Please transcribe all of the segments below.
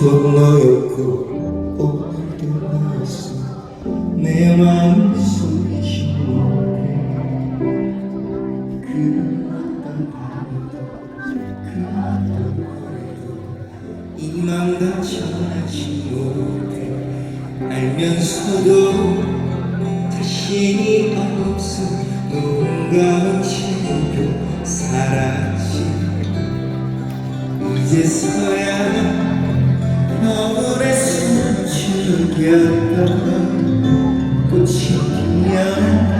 오늘도 너였어 내 마음속에 그 어떤 밤도 그 어떤 거리도 이맘 다 전하지 못해 알면서도 자신이 없어 누군가 채우고 살았지 이제서야 겨울에 숨죽였던 꽃이 피었다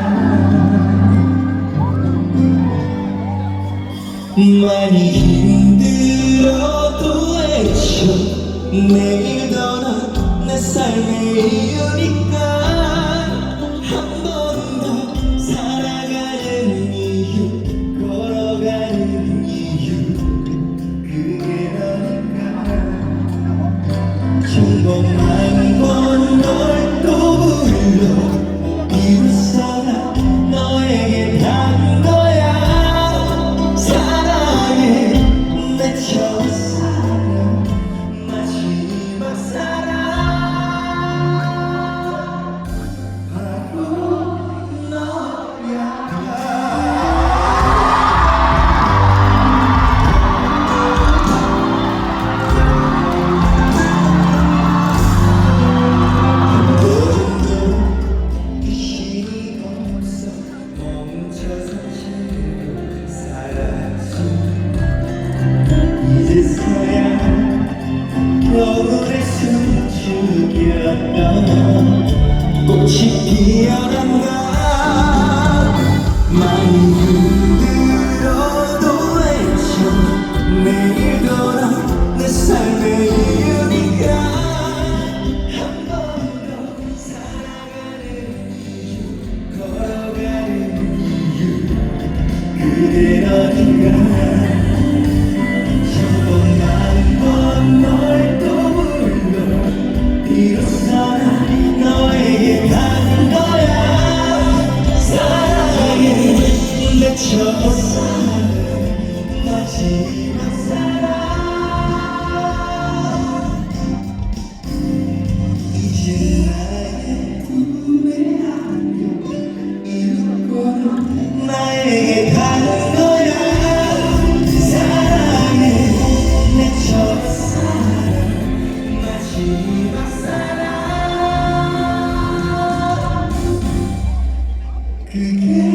많이 힘들어도 외쳐 내일 떠나 이제서야 겨울에 숨죽였던 꽃이 피어난다 많이 힘들어도 외쳐 내일 돌아 내 삶의 이유니까 한 번 더 살아가는 이유 걸어가는 이유 그대 어딘가 가는 거야 사랑해 내 첫사랑 마지막 사랑 이제 나의 꿈에 안겨 이루고 나에게 가 사랑 그게